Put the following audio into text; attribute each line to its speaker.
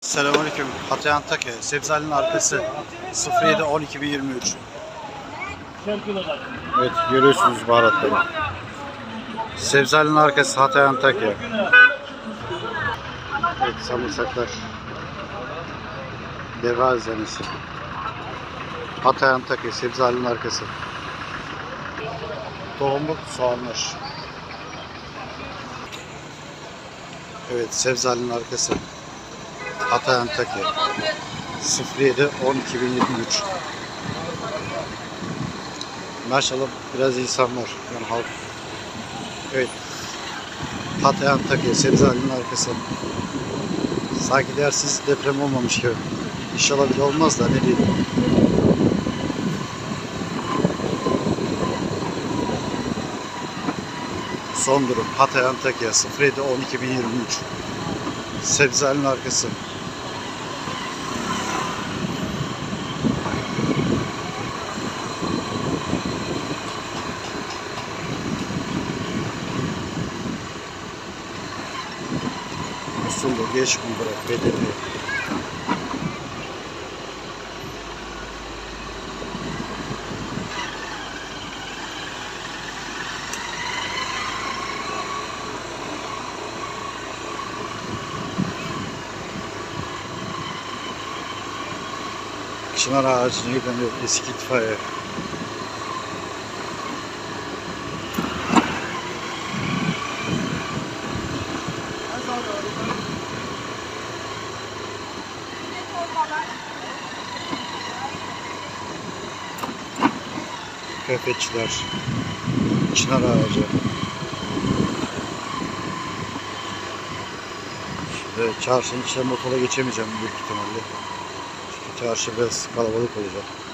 Speaker 1: Selamünaleyküm. Hatay Antakya. Sebzali'nin arkası 07 12 2023. Evet görüyorsunuz baharatları. Sebzali'nin arkası Hatay Antakya. Evet sarımsaklar. Deve azanesi. Hatay Antakya. Sebzali'nin arkası. Tohumluk soğanlar. Evet Sebzali'nin arkası. Hatay Antakya 07 10 2023 Maşallah biraz insan var. Yani halk. Evet. Hatay Antakya Sebzali'nin arkası. Sanki dersiz deprem olmamış gibi. İnşallah bir de olmaz da ne diyeyim. Son durum Hatay Antakya 07 10 2023 Sebzali'nin arkası. Usulü geç bırak bedeli. Çınar ağacına giden eski itfaiye. Kıyafetçiler. Çınar ağacı. Şimdi çarşının içine motora geçemeyeceğim büyük ihtimalle. Çünkü çarşı biraz kalabalık olacak.